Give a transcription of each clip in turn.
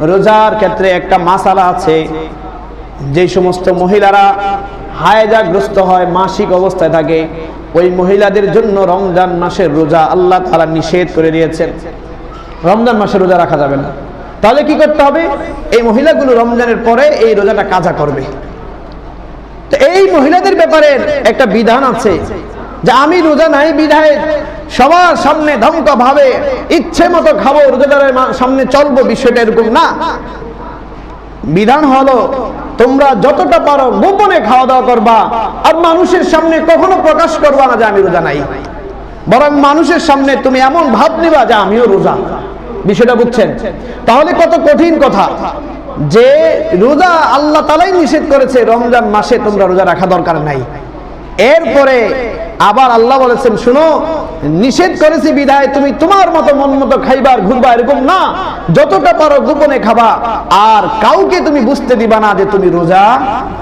রোজার ক্ষেত্রে একটা মাসালা আছে, যে সমস্ত মহিলারা হায়জাগ্রস্ত হয়, মাসিক অবস্থায় থাকে, ওই মহিলাদের জন্য রমজান মাসের রোজা আল্লাহ তারা নিষেধ করে দিয়েছেন। রমজান মাসে রোজা রাখা যাবে না। তাহলে কি করতে হবে? এই মহিলাগুলো রমজানের পরে এই রোজাটা কাজা করবে। তো এই মহিলাদের ব্যাপারে একটা বিধান আছে যে আমি রোজা নাই বিধায় সবার সামনে ধমক ভাবে ইচ্ছে মতো খাব, রোজাদারের সামনে চলবো বিষয়টা এরকম না। বিধান হলো তোমরা যতটা পারো গোপনে খাওয়া দাওয়া করবা আর মানুষের সামনে কখনো প্রকাশ করবা না যে আমি রোজা নাই। বরং মানুষের সামনে তুমি এমন ভাব নিবা যে আমিও রোজা। বিষয়টা বুঝছেন? তাহলে কত কঠিন কথা। যে রোজা আল্লাহ তালাই নিষেধ করেছে রমজান মাসে তোমরা রোজা রাখা দরকার নাই। এরপরে আবার আল্লাহ বলেছেন, শুনো, নিষেধ করেছি বিধায় তুমি তোমার মতো মন মতো খাইবার ঘুরবা এরকম না। যতটা পারো গোপনে খাবা। আর কাউকে তুমি বুঝতে দিবা না যে তুমি রোজা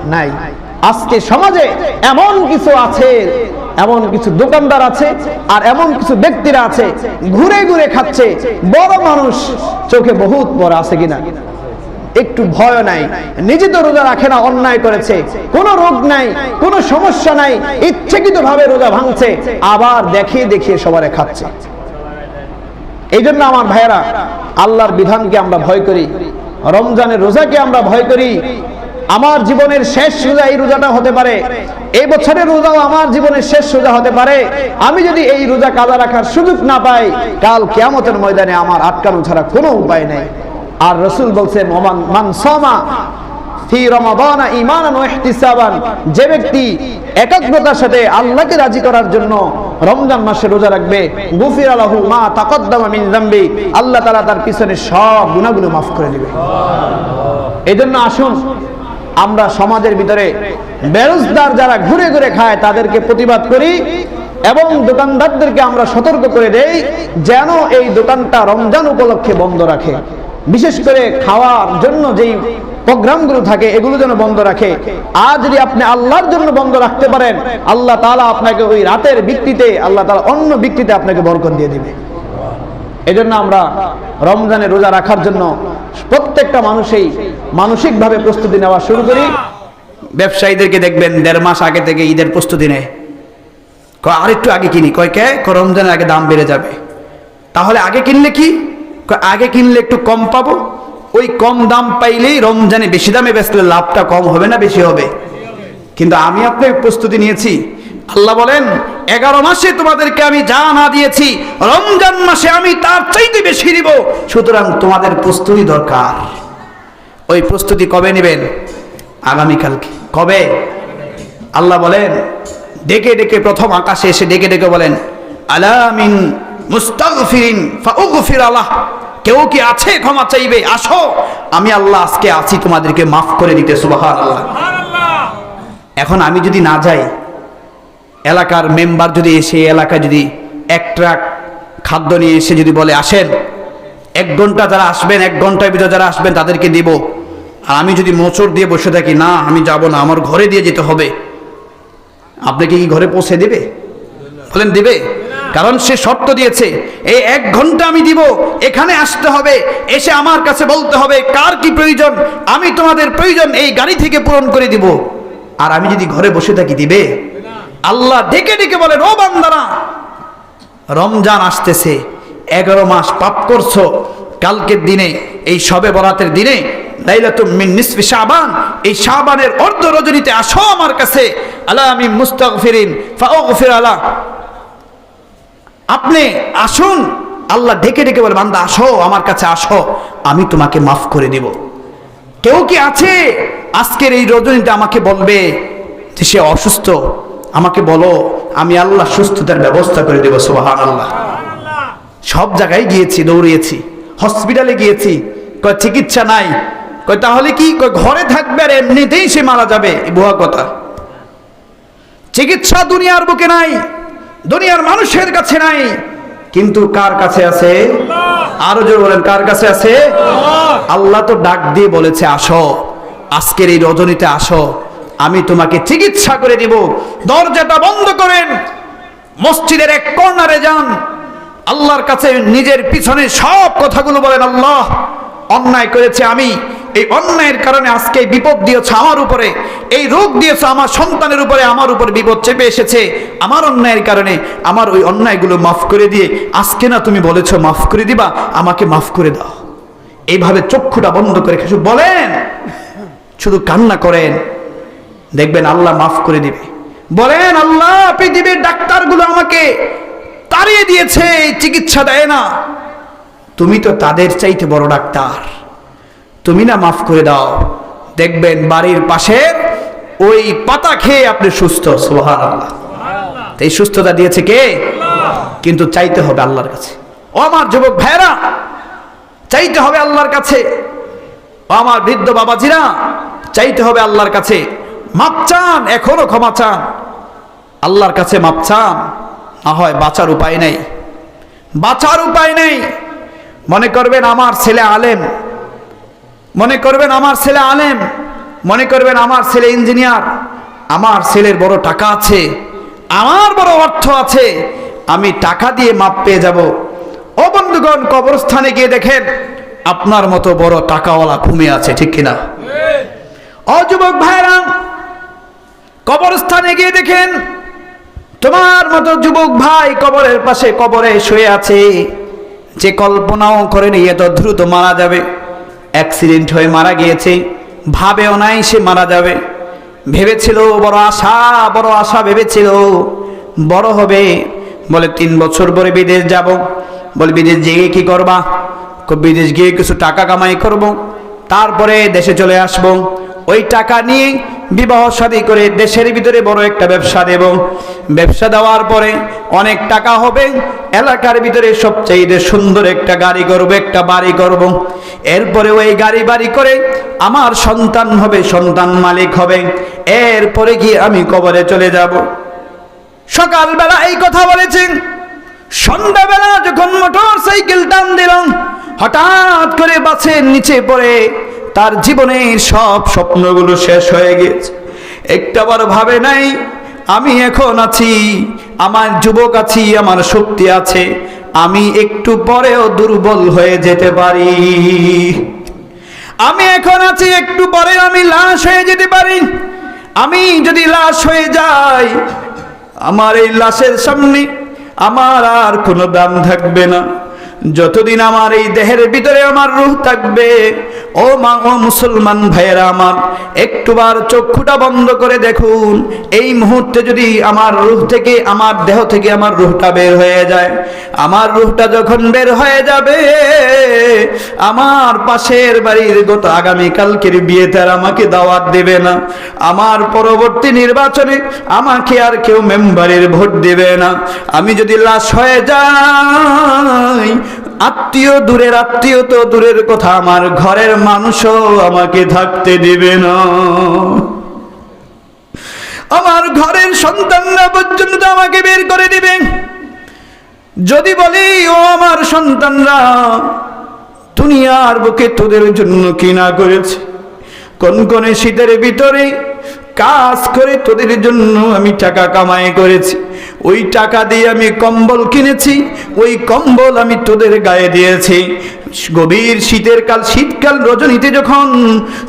নাই। আজকে সমাজে এমন কিছু আছে, এমন কিছু দোকানদার আছে, আর এমন কিছু ব্যক্তিরা আছে, ঘুরে ঘুরে খাচ্ছে। বড় মানুষ চোখে বহুত বড় আছে কিনা? একটু ভয় নাই। নিজে তো রোজা রাখে না, অন্যায় করেছে। কোনো রোগ নাই, কোনো সমস্যা নাই ইচ্ছাকৃত ভাবে রোজা ভাঙছে, আবার দেখিয়ে দেখিয়ে সবারে খাচ্ছে। এই জন্য আমার ভাইয়েরা, আল্লাহর বিধানকে আমরা ভয় করি, রমজানের রোজাকে আমরা ভয় করি। আমার জীবনের শেষ রোজা এই রোজাটা হতে পারে, এই বছরের রোজাও আমার জীবনের শেষ রোজা হতে পারে। আমি যদি এই রোজা কাজা রাখার সুযোগ না পাই, কাল কেয়ামতের ময়দানে আমার আটকানো ছাড়া কোনো উপায় নেই। আর রসুল বলছে যে ব্যক্তি একাগ্রতার সাথে আল্লাহকে রাজি করার জন্য রমজান মাসে রোজা রাখবে, গুফির আলাহু মা তাকদ্দামা আল্লাহ তাআলা তার পিছনে সব গুনাহগুলো মাফ করে দিবে। এই জন্য আসুন, আমরা সমাজের ভিতরে বেরোজগার যারা ঘুরে ঘুরে খায়, তাদেরকে প্রতিবাদ করি এবং দোকানদারদেরকে আমরা সতর্ক করে দেই, যেন এই দোকানটা রমজান উপলক্ষে বন্ধ রাখে। বিশেষ করে খাওয়ার জন্য যেই প্রোগ্রামগুলো থাকে, এগুলো যেন বন্ধ রাখে। আর যদি আপনি আল্লাহর জন্য বন্ধ রাখতে পারেন, আল্লাহ তাআলা আপনাকে ওই রাতের বিক্রিতে আল্লাহ তাআলা অন্য বিক্রিতে আপনাকে বরকত দিয়ে দিবে। এজন্য আমরা রমজানে রোজা রাখার জন্য প্রত্যেকটা মানুষই মানসিকভাবে প্রস্তুতি নেওয়া শুরু করি। ব্যবসায়ীদেরকে দেখবেন, দেড় মাস আগে থেকে ঈদের প্রস্তুতি নেয়। আর একটু আগে কিনি। কয়, কে? রমজানের আগে দাম বেড়ে যাবে। তাহলে আগে কিনলে কি? আগে কিনলে একটু কম পাবো। ওই কম দাম পাইলেই রমজানে বেশি দামে বেচলে লাভটা কম হবে না, বেশি হবে? কিন্তু আমি আপনার প্রস্তুতি নিয়েছি। আল্লাহ বলেন, এগারো মাসে তোমাদেরকে আমি যা না দিয়েছি, রমজান মাসে আমি তার চাইতে বেশি দিব। সুতরাং তোমাদের প্রস্তুতি দরকার। ওই প্রস্তুতি কবে নেবেন? আগামীকালকে। কবে? আল্লাহ বলেন, ডেকে ডেকে প্রথম আকাশে এসে ডেকে ডেকে বলেন আলামিন মুস্তাগফিরিন ফাউগফির আলাহ কেউ কি আছে? ক্ষমা চাইবে। আসো। আমি আল্লাহ আজকে আছি তোমাদেরকে মাফ করে দিতে সুবহানাল্লাহ। এখন আমি যদি না যাই এলাকার মেম্বার যদি এসে এলাকায় যদি এক ট্রাক খাদ্য নিয়ে এসে যদি বলে আসেন। এক ঘণ্টা যারা আসবেন এক ঘণ্টার ভিতরে যারা আসবেন তাদেরকে দিব। আর আমি যদি মোচড় দিয়ে বসে থাকি না আমি যাব না আমার ঘরে দিয়ে যেতে হবে। আপনাকে কি ঘরে পৌঁছে দেবে? বলেন দেবে। কারণ সে শর্ত দিয়েছে, এই এক ঘণ্টা আমি দিব, এখানে আসতে হবে, এসে আমার কাছে বলতে হবে, কার কি প্রয়োজন, আমি তোমাদের প্রয়োজন, এই গাড়ি থেকে পূরণ করে দিব। আর আমি যদি ঘরে বসে থাকি, দিবে? আল্লাহ ডেকে ডেকে বলেন ও বান্দারা, রমজান আসতেছে, এগারো মাস পাপ করছ, কালকের দিনে, এই সবে বরাতের দিনে এই শাবানের অর্ধ রজনীতে আসো আমার কাছে, আলা আমি মুস্তাগফিরিন, ফাউগফির আলা আপনি আসুন। আল্লাহ ডেকে ডেকে বলে, বান্দা, আসো, আমার কাছে আসো, আমি তোমাকে মাফ করে দিব। কেউ কি আছে? আজকের এই রজনীতে আমাকে বলবে যে, সে অসুস্থ। আমাকে বলো, আমি আল্লাহ সুস্থতার ব্যবস্থা করে দেবো সোহান আল্লাহ সব জায়গায় গিয়েছি, দৌড়িয়েছি, হসপিটালে গিয়েছি। কয়, চিকিৎসা নাই। কয়, তাহলে কি? কয়, ঘরে থাকবে আর এমনিতেই সে মারা যাবে ভুয়া কথা। চিকিৎসা দুনিয়ার বুকে নাই। দুনিয়ার মানুষের কাছে নাই। কিন্তু কার কাছে আছে? আরও জোর বলেন, কার কাছে আছে? আল্লাহ তো ডাক দিয়ে বলেছে, আসো। আজকের এই রজনীতে আসো। আমি তোমাকে চিকিৎসা করে দিব। দরজাটা বন্ধ করেন। মসজিদের এক কর্নারে যান। আল্লাহর কাছে নিজের পিছনে সব কথাগুলো বলেন, আল্লাহ অন্যায় করেছে আমি। এই অন্যায়ের কারণে আজকে বিপদ দিয়েছ আমার উপরে, এই রোগ দিয়েছ আমার সন্তানের উপরে, আমার উপরে বিপদ চেপে এসেছে। আমার অন্যায়ের কারণে আমার ওই অন্যায়গুলো মাফ করে দিয়ে, আজকে না তুমি বলেছ মাফ করে দিবা, আমাকে মাফ করে দাও। এইভাবে চক্ষুটা বন্ধ করে কিছু বলেন, শুধু কান্না করেন, দেখবেন আল্লাহ মাফ করে দিবে। বলেন, আল্লাহ পৃথিবীর ডাক্তারগুলো আমাকে তাড়িয়ে দিয়েছে, চিকিৎসা দেয় না। তুমি তো তাদের চাইতে বড় ডাক্তার। তুমি না মাফ করে দাও। দেখবেন বাড়ির পাশে ওই পাতা খেয়ে আপনি সুস্থ সোহার আল্লাহ এই সুস্থতা দিয়েছে কে? কিন্তু চাইতে হবে আল্লাহর কাছে। ও আমার যুবক ভাইরা চাইতে হবে আল্লাহর কাছে। ও আমার বৃদ্ধ বাবাজিরা চাইতে হবে আল্লাহর কাছে। মাপ চান এখনও ক্ষমা চান। আল্লাহর কাছে মাপ চান না হয় বাঁচার উপায় নেই। বাঁচার উপায় নেই। মনে করবেন আমার ছেলে আলেম মনে করবেন আমার ছেলে আলেম, মনে করবেন আমার ছেলে ইঞ্জিনিয়ার, আমার ছেলের বড় টাকা আছে, আমার বড় অর্থ আছে, আমি টাকা দিয়ে মাপ পেয়ে যাব। ও বন্ধুগণ, কবরস্থানে গিয়ে দেখেন আপনার মতো বড় টাকাওয়ালা ঘুমিয়ে আছে, ঠিক কিনা? ও যুবক ভাইরা কবরস্থানে গিয়ে দেখেন তোমার মতো যুবক ভাই কবরের পাশে কবরে শুয়ে আছে। যে কল্পনাও করেনি এত দ্রুত মারা যাবে। অ্যাক্সিডেন্ট হয়ে মারা গিয়েছে। ভাবেও নাই সে মারা যাবে। ভেবেছিল, বড় আশা বড় আশা ভেবেছিল। বড় হবে। বলে, তিন বছর পরে বিদেশ যাব। বলে, বিদেশ গিয়ে কি করবা? বিদেশ গিয়ে কিছু টাকা কামাই করব। তারপরে দেশে চলে আসব। ওই টাকা নিয়ে বিবাহ শাদী করে দেশের ভিতরে বড় একটা ব্যবসা দেব। ব্যবসা দেওয়ার পরে অনেক টাকা হবে। এলাকার ভিতরে সবচেয়ে সুন্দর একটা গাড়ি করব একটা বাড়ি করব এরপরে ওই গাড়ি বাড়ি করে আমার সন্তান হবে, সন্তান মালিক হবে। এরপরে গিয়ে আমি কবরে চলে যাব। সকালবেলা এই কথা বলেছেন। সন্ধ্যাবেলা যখন মোটর সাইকেল টান দিলাম, হঠাৎ করে বাসের নিচে পড়ে তার জীবনের সব স্বপ্নগুলো শেষ হয়ে গেছে একটাবার ভাবে নাই আমি এখন আছি, আমার যুবক আছি, আমার শক্তি আছে। আমি একটু পরেও দুর্বল হয়ে যেতে পারি। আমি এখন আছি, একটু পরে আমি লাশ হয়ে যেতে পারি। আমি যদি লাশ হয়ে যাই, আমার এই লাশের সামনে আমার আর কোনো দাম থাকবে না। যতদিন আমার এই দেহের ভিতরে আমার রুহ থাকবে, ও মা, ও মুসলমান ভাইয়েরা আমার, একটুবার চক্ষুটা বন্ধ করে দেখুন, এই মুহূর্তে যদি আমার রুহ থেকে, আমার দেহ থেকে আমার রুহটা বের হয়ে যায়, আমার রুহটা যখন বের হয়ে যাবে, আমার পাশের বাড়ির গত আগামীকালকের বিয়েতে আর আমাকে দাওয়াত দেবে না, আমার পরবর্তী নির্বাচনে আমাকে আর কেউ মেম্বারের ভোট দেবে না, আমি যদি লাশ হয়ে যাই আত্মীয় দূরের আত্মীয় তো দূরের কথা, আমার ঘরের মানুষও আমাকে থাকতে দিবে না। আমার ঘরের সন্তানরা পর্যন্ত আমাকে বের করে দিবে। যদি বলি, ও আমার সন্তানরা, দুনিয়ার বুকে তোদের জন্য কি না করেছে? কোন কোন শীতের ভিতরে কাজ করে তোদের জন্য আমি টাকা কামাই করেছি। ওই টাকা দিয়ে আমি কম্বল কিনেছি ওই কম্বল আমি তোদের গায়ে দিয়েছি। গভীর শীতের কাল, শীতকাল রজনীতে যখন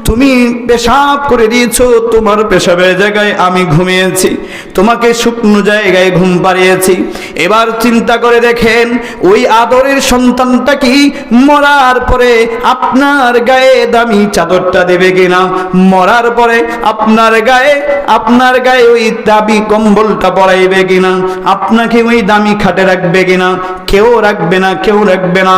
তুমি পেশাব করে দিয়েছ, তোমার পেশাবের জায়গায় আমি ঘুমিয়েছি, তোমাকে শুকনো জায়গায় ঘুম পাড়িয়েছি। এবার চিন্তা করে দেখেন, ওই আদরের সন্তানটা কি মরার পরে আপনার গায়ে দামি চাদরটা দেবে কিনা? মরার পরে আপনার গায়ে আপনার গায়ে ওই দাবি কম্বলটা পরাইবে কিনা? আপনাকে ওই দামি খাটে রাখবে কিনা? কেউ রাখবে না, কেউ রাখবে না।